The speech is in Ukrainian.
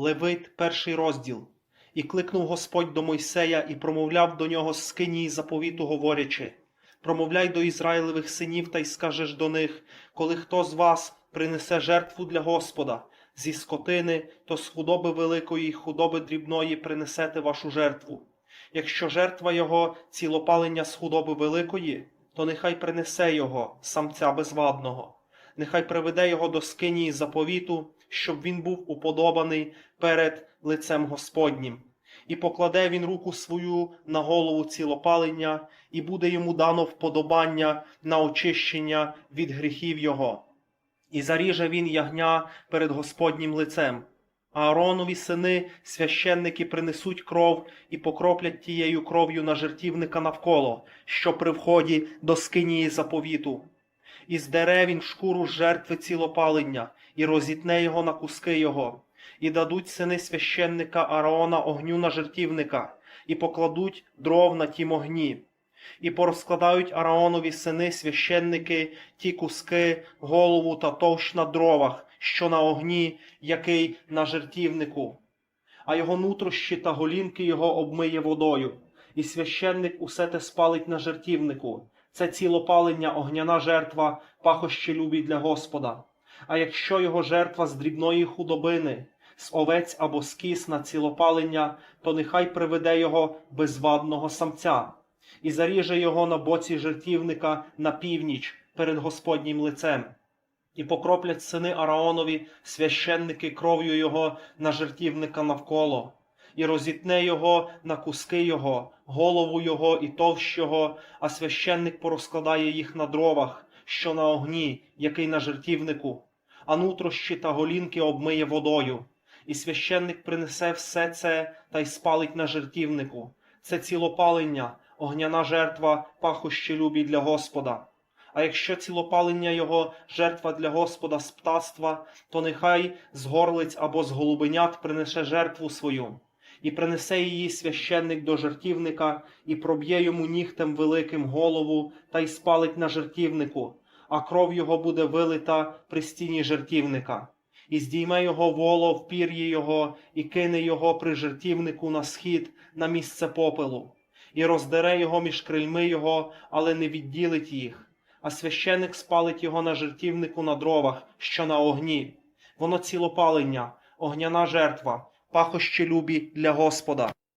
Левит, перший розділ. І кликнув Господь до Мойсея і промовляв до нього з скинії заповіту, говорячи: Промовляй до Ізраїлевих синів та й скажеш до них, коли хто з вас принесе жертву для Господа зі скотини, то з худоби великої й худоби дрібної принесете вашу жертву. Якщо жертва його цілопалення з худоби великої, то нехай принесе його, самця безвадного, нехай приведе його до скинії заповіту, щоб він був уподобаний перед лицем Господнім. І покладе він руку свою на голову цілопалення, і буде йому дано вподобання на очищення від гріхів його. І заріже він ягня перед Господнім лицем. Ааронові сини, священники, принесуть кров і покроплять тією кров'ю на жертівника навколо, що при вході до скинії заповіту. І здере він шкуру жертви цілопалення, і розітне його на куски його, і дадуть сини священника Аарона огню на жертівника, і покладуть дров на тім огні. І порозкладають Ааронові сини священники ті куски, голову та товщ на дровах, що на огні, який на жертівнику, а його нутрощі та голінки його обмиє водою, і священник усе те спалить на жертівнику. Це цілопалення огняна жертва, пахощі любі для Господа. А якщо його жертва з дрібної худобини, з овець або з кіс на цілопалення, то нехай приведе його безвадного самця і заріже його на боці жертівника на північ перед Господнім лицем. І покроплять сини Араонові священники кров'ю його на жертівника навколо, і розітне його на куски його, голову його і товщ його, а священник порозкладає їх на дровах, що на огні, який на жертівнику, а нутрощі та голінки обмиє водою. І священник принесе все це та й спалить на жертівнику. Це цілопалення, огняна жертва, пахощі любі для Господа. А якщо цілопалення його жертва для Господа з птаства, то нехай з горлиць або з голубенят принесе жертву свою, і принесе її священник до жертівника, і проб'є йому нігтем великим голову та й спалить на жертівнику, а кров його буде вилита при стіні жертівника. І здійме його воло в пір'ї його, і кине його при жертівнику на схід, на місце попелу, і роздере його між крильми його, але не відділить їх а священик спалить його на жертівнику на дровах, що на огні. Воно цілопалення, огняна жертва, пахощі любі для Господа.